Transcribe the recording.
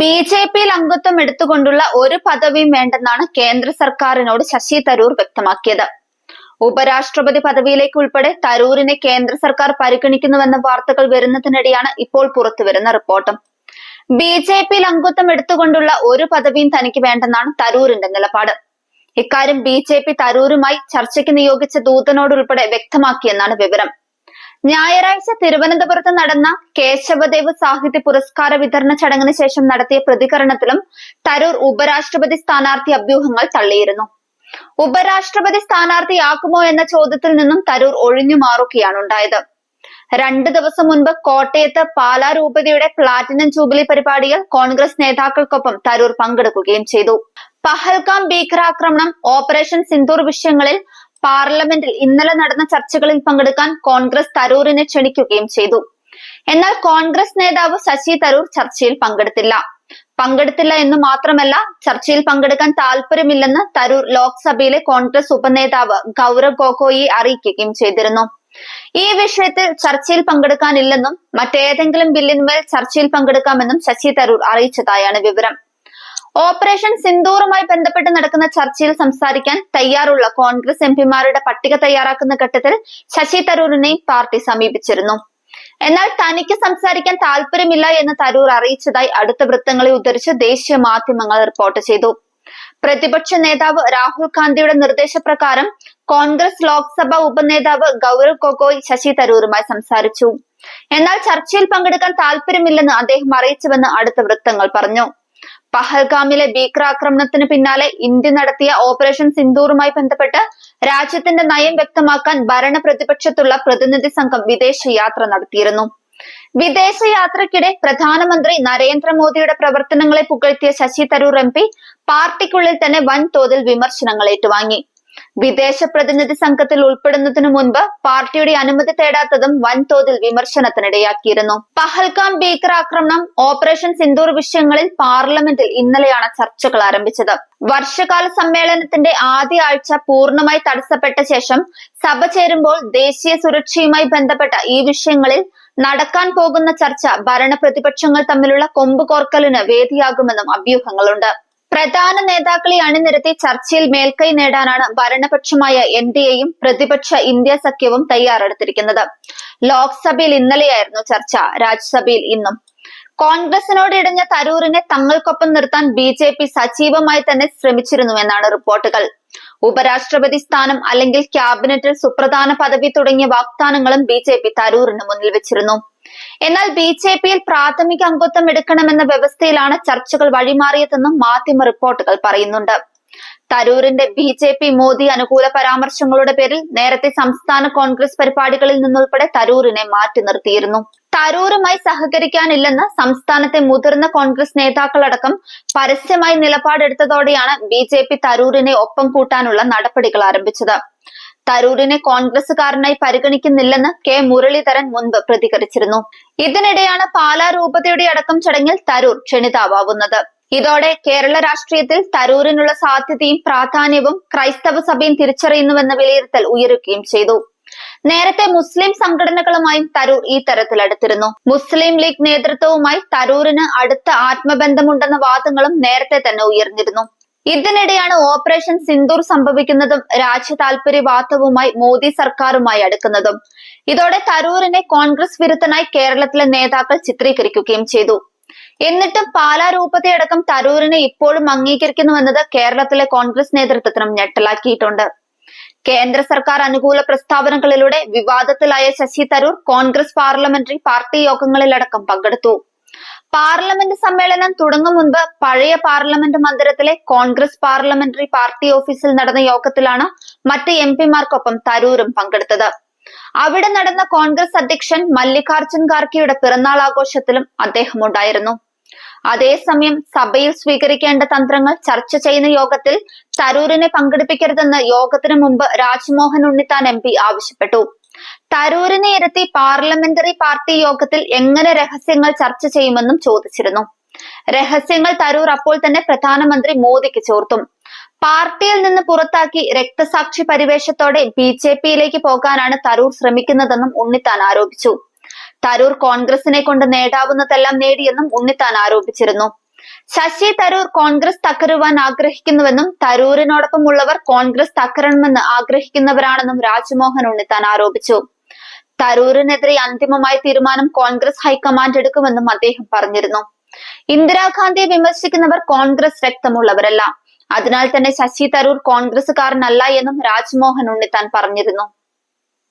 B J പിയിൽ അംഗത്വം എടുത്തുകൊണ്ടുള്ള ഒരു പദവിയും വേണ്ടെന്നാണ് കേന്ദ്ര സർക്കാരിനോട് ശശി തരൂർ വ്യക്തമാക്കിയത്. ഉപരാഷ്ട്രപതി പദവിയിലേക്ക് ഉൾപ്പെടെ തരൂരിനെ കേന്ദ്ര സർക്കാർ പരിഗണിക്കുന്നുവെന്ന വാർത്തകൾ വരുന്നതിനിടെയാണ് ഇപ്പോൾ പുറത്തുവരുന്ന റിപ്പോർട്ടും. ബി ജെ പിയിൽ അംഗത്വം എടുത്തുകൊണ്ടുള്ള ഒരു പദവിയും തനിക്ക് വേണ്ടെന്നാണ് തരൂരിന്റെ നിലപാട്. ഇക്കാര്യം ബി ജെ പി തരൂരുമായി ചർച്ചയ്ക്ക് നിയോഗിച്ച ദൂതനോടുൾപ്പെടെ വ്യക്തമാക്കിയെന്നാണ് വിവരം. ഞായറാഴ്ച തിരുവനന്തപുരത്ത് നടന്ന കേശവദേവ് സാഹിത്യ പുരസ്കാര വിതരണ ചടങ്ങിന് ശേഷം നടത്തിയ പ്രതികരണത്തിലും തരൂർ ഉപരാഷ്ട്രപതി സ്ഥാനാർത്ഥി അഭ്യൂഹങ്ങൾ തള്ളിയിരുന്നു. ഉപരാഷ്ട്രപതി സ്ഥാനാർത്ഥിയാക്കുമോ എന്ന ചോദ്യത്തിൽ നിന്നും തരൂർ ഒഴിഞ്ഞു മാറുകയാണ് ഉണ്ടായത്. രണ്ടു ദിവസം മുൻപ് കോട്ടയത്ത് പാലാ രൂപതയുടെ പ്ലാറ്റിനം ജൂബിലി പരിപാടിയിൽ കോൺഗ്രസ് നേതാക്കൾക്കൊപ്പം തരൂർ പങ്കെടുക്കുകയും ചെയ്തു. പഹൽഗാം ഭീകരാക്രമണം ഓപ്പറേഷൻ സിന്ദൂർ വിഷയങ്ങളിൽ പാർലമെന്റിൽ ഇന്നലെ നടന്ന ചർച്ചകളിൽ പങ്കെടുക്കാൻ കോൺഗ്രസ് തരൂരിനെ ക്ഷണിക്കുകയും ചെയ്തു. എന്നാൽ കോൺഗ്രസ് നേതാവ് ശശി തരൂർ ചർച്ചയിൽ പങ്കെടുത്തില്ല. പങ്കെടുത്തില്ല എന്ന് മാത്രമല്ല ചർച്ചയിൽ പങ്കെടുക്കാൻ താല്പര്യമില്ലെന്ന് തരൂർ ലോക്സഭയിലെ കോൺഗ്രസ് ഉപനേതാവ് ഗൗരവ് ഗൊഗോയിയെ അറിയിക്കുകയും ചെയ്തിരുന്നു. ഈ വിഷയത്തിൽ ചർച്ചയിൽ പങ്കെടുക്കാനില്ലെന്നും മറ്റേതെങ്കിലും ബില്ലിന്മേൽ ചർച്ചയിൽ പങ്കെടുക്കാമെന്നും ശശി തരൂർ അറിയിച്ചതായാണ് വിവരം. ഓപ്പറേഷൻ സിന്ദൂറുമായി ബന്ധപ്പെട്ട് നടക്കുന്ന ചർച്ചയിൽ സംസാരിക്കാൻ തയ്യാറുള്ള കോൺഗ്രസ് എംപിമാരുടെ പട്ടിക തയ്യാറാക്കുന്ന ഘട്ടത്തിൽ ശശി തരൂരിനെയും പാർട്ടി സമീപിച്ചിരുന്നു. എന്നാൽ തനിക്ക് സംസാരിക്കാൻ താല്പര്യമില്ല എന്ന് തരൂർ അറിയിച്ചതായി അടുത്ത വൃത്തങ്ങളെ ഉദ്ധരിച്ച് ദേശീയ മാധ്യമങ്ങൾ റിപ്പോർട്ട് ചെയ്തു. പ്രതിപക്ഷ നേതാവ് രാഹുൽ ഗാന്ധിയുടെ നിർദ്ദേശപ്രകാരം കോൺഗ്രസ് ലോക്സഭാ ഉപനേതാവ് ഗൗരവ് ഗൊഗോയ് ശശി തരൂരുമായി സംസാരിച്ചു. എന്നാൽ ചർച്ചയിൽ പങ്കെടുക്കാൻ താല്പര്യമില്ലെന്ന് അദ്ദേഹം അറിയിച്ചുവെന്ന് അടുത്ത വൃത്തങ്ങൾ പറഞ്ഞു. പഹൽഗാമിലെ ഭീകരാക്രമണത്തിന് പിന്നാലെ ഇന്ത്യ നടത്തിയ ഓപ്പറേഷൻ സിന്ദൂറുമായി ബന്ധപ്പെട്ട് രാജ്യത്തിന്റെ നയം വ്യക്തമാക്കാൻ ഭരണ പ്രതിപക്ഷത്തുള്ള പ്രതിനിധി സംഘം വിദേശ യാത്ര നടത്തിയിരുന്നു. വിദേശ യാത്രക്കിടെ പ്രധാനമന്ത്രി നരേന്ദ്രമോദിയുടെ പ്രവർത്തനങ്ങളെ പുകഴ്ത്തിയ ശശി തരൂർ എം പി പാർട്ടിക്കുള്ളിൽ തന്നെ വൻതോതിൽ വിമർശനങ്ങൾ ഏറ്റുവാങ്ങി. വിദേശ പ്രതിനിധി സംഘത്തിൽ ഉൾപ്പെടുന്നതിനു മുൻപ് പാർട്ടിയുടെ അനുമതി തേടാത്തതും വൻതോതിൽ വിമർശനത്തിനിടയാക്കിയിരുന്നു. പഹൽഗാം ഭീകരാക്രമണം ഓപ്പറേഷൻ സിന്ദൂർ വിഷയങ്ങളിൽ പാർലമെന്റിൽ ഇന്നലെയാണ് ചർച്ചകൾ ആരംഭിച്ചത്. വർഷകാല സമ്മേളനത്തിന്റെ ആദ്യ ആഴ്ച പൂർണമായി തടസ്സപ്പെട്ട ശേഷം സഭ ചേരുമ്പോൾ ദേശീയ സുരക്ഷയുമായി ബന്ധപ്പെട്ട ഈ വിഷയങ്ങളിൽ നടക്കാൻ പോകുന്ന ചർച്ച ഭരണ പ്രതിപക്ഷങ്ങൾ തമ്മിലുള്ള കൊമ്പ് കോർക്കലിന് വേദിയാകുമെന്നും അഭ്യൂഹങ്ങളുണ്ട്. പ്രധാന നേതാക്കളെ അണിനിരത്തി ചർച്ചയിൽ മേൽക്കൈ നേടാനാണ് ഭരണപക്ഷമായ എൻ ഡി എയും പ്രതിപക്ഷ ഇന്ത്യ സഖ്യവും തയ്യാറെടുത്തിരിക്കുന്നത്. ലോക്സഭയിൽ ഇന്നലെയായിരുന്നു ചർച്ച. രാജ്യസഭയിൽ ഇന്നും. കോൺഗ്രസിനോട് ഇടഞ്ഞ തരൂരിനെ തങ്ങൾക്കൊപ്പം നിർത്താൻ ബി ജെ പി സജീവമായി തന്നെ ശ്രമിച്ചിരുന്നുവെന്നാണ് റിപ്പോർട്ടുകൾ. ഉപരാഷ്ട്രപതി സ്ഥാനം അല്ലെങ്കിൽ ക്യാബിനറ്റിൽ സുപ്രധാന പദവി തുടങ്ങിയ വാഗ്ദാനങ്ങളും ബി ജെ പി തരൂരിന് മുന്നിൽ വെച്ചിരുന്നു. എന്നാൽ ബി ജെ പിയിൽ പ്രാഥമിക അംഗത്വം എടുക്കണമെന്ന വ്യവസ്ഥയിലാണ് ചർച്ചകൾ വഴിമാറിയതെന്നും മാധ്യമ റിപ്പോർട്ടുകൾ പറയുന്നുണ്ട്. തരൂരിന്റെ ബി ജെ പി മോദി അനുകൂല പരാമർശങ്ങളുടെ പേരിൽ നേരത്തെ സംസ്ഥാന കോൺഗ്രസ് പരിപാടികളിൽ നിന്നുൾപ്പെടെ തരൂരിനെ മാറ്റി നിർത്തിയിരുന്നു. തരൂരുമായി സഹകരിക്കാനില്ലെന്ന് സംസ്ഥാനത്തെ മുതിർന്ന കോൺഗ്രസ് നേതാക്കളടക്കം പരസ്യമായി നിലപാടെടുത്തതോടെയാണ് ബി ജെ പി തരൂരിനെ ഒപ്പം കൂട്ടാനുള്ള നടപടികൾ ആരംഭിച്ചത്. തരൂരിനെ കോൺഗ്രസുകാരനായി പരിഗണിക്കുന്നില്ലെന്ന് കെ മുരളീധരൻ മുൻപ് പ്രതികരിച്ചിരുന്നു. ഇതിനിടെയാണ് പാലാ രൂപതയുടെ അടക്കം ചടങ്ങിൽ തരൂർ ക്ഷണിതാവാകുന്നത് ഇതോടെ കേരള രാഷ്ട്രീയത്തിൽ തരൂരിനുള്ള സാധ്യതയും പ്രാധാന്യവും ക്രൈസ്തവ സഭയും തിരിച്ചറിയുന്നുവെന്ന വിലയിരുത്തൽ ഉയരുകയും ചെയ്തു. നേരത്തെ മുസ്ലിം സംഘടനകളുമായും തരൂർ ഈ തരത്തിൽ അടുത്തിരുന്നു. മുസ്ലിം ലീഗ് നേതൃത്വവുമായി തരൂരിന് അടുത്ത ആത്മബന്ധമുണ്ടെന്ന വാദങ്ങളും നേരത്തെ തന്നെ ഉയർന്നിരുന്നു. ഇതിനിടെയാണ് ഓപ്പറേഷൻ സിന്ദൂർ സംഭവിക്കുന്നതും രാജ്യ താൽപര്യവാദവുമായി മോദി സർക്കാരുമായി അടുക്കുന്നതും. ഇതോടെ തരൂരിനെ കോൺഗ്രസ് വിരുദ്ധനായി കേരളത്തിലെ നേതാക്കൾ ചിത്രീകരിക്കുകയും ചെയ്തു. എന്നിട്ടും പാലാ രൂപതയടക്കം തരൂരിനെ ഇപ്പോഴും അംഗീകരിക്കുന്നുവെന്നത് കേരളത്തിലെ കോൺഗ്രസ് നേതൃത്വത്തിനും ഞെട്ടലാക്കിയിട്ടുണ്ട്. കേന്ദ്ര സർക്കാർ അനുകൂല പ്രസ്താവനകളിലൂടെ വിവാദത്തിലായ ശശി തരൂർ കോൺഗ്രസ് പാർലമെന്ററി പാർട്ടി യോഗങ്ങളിലടക്കം പങ്കെടുത്തു. പാർലമെന്റ് സമ്മേളനം തുടങ്ങും മുൻപ് പഴയ പാർലമെന്റ് മന്ദിരത്തിലെ കോൺഗ്രസ് പാർലമെന്ററി പാർട്ടി ഓഫീസിൽ നടന്ന യോഗത്തിലാണ് മറ്റ് എം പിമാർക്കൊപ്പം തരൂരും പങ്കെടുത്തത്. അവിടെ നടന്ന കോൺഗ്രസ് അധ്യക്ഷൻ മല്ലികാർജുൻ ഖാർഗെയുടെ പിറന്നാൾ ആഘോഷത്തിലും അദ്ദേഹം ഉണ്ടായിരുന്നു. അതേസമയം സഭയിൽ സ്വീകരിക്കേണ്ട തന്ത്രങ്ങൾ ചർച്ച ചെയ്യുന്ന യോഗത്തിൽ തരൂരിനെ പങ്കെടുപ്പിക്കരുതെന്ന് യോഗത്തിന് മുമ്പ് രാജ്മോഹൻ ഉണ്ണിത്താൻ എം ആവശ്യപ്പെട്ടു. തരൂരിനെ ഇരുത്തി പാർലമെന്ററി പാർട്ടി യോഗത്തിൽ എങ്ങനെ രഹസ്യങ്ങൾ ചർച്ച ചെയ്യുമെന്നും ചോദിച്ചിരുന്നു. രഹസ്യങ്ങൾ തരൂർ അപ്പോൾ തന്നെ പ്രധാനമന്ത്രി മോദിക്ക് ചോർത്തും. പാർട്ടിയിൽ നിന്ന് പുറത്താക്കി രക്തസാക്ഷി പരിവേഷത്തോടെ ബി ജെ പിയിലേക്ക് പോകാനാണ് തരൂർ ശ്രമിക്കുന്നതെന്നും ഉണ്ണിത്താൻ ആരോപിച്ചു. തരൂർ കോൺഗ്രസിനെ കൊണ്ട് നേടാവുന്നതെല്ലാം നേടിയെന്നും ഉണ്ണിത്താൻ ആരോപിച്ചിരുന്നു. ശശി തരൂർ കോൺഗ്രസ് തകരുവാൻ ആഗ്രഹിക്കുന്നുവെന്നും തരൂരിനോടൊപ്പം ഉള്ളവർ കോൺഗ്രസ് തകരണമെന്ന് ആഗ്രഹിക്കുന്നവരാണെന്നും രാജ്മോഹൻ ഉണ്ണിത്താൻ ആരോപിച്ചു. തരൂരിനെതിരെ അന്തിമമായ തീരുമാനം കോൺഗ്രസ് ഹൈക്കമാൻഡ് എടുക്കുമെന്നും അദ്ദേഹം പറഞ്ഞിരുന്നു. ഇന്ദിരാഗാന്ധിയെ വിമർശിക്കുന്നവർ കോൺഗ്രസ് രക്തമുള്ളവരല്ല അതിനാൽ തന്നെ ശശി തരൂർ കോൺഗ്രസ്സുകാരനല്ല എന്നും രാജ്മോഹൻ ഉണ്ണിത്താൻ പറഞ്ഞിരുന്നു.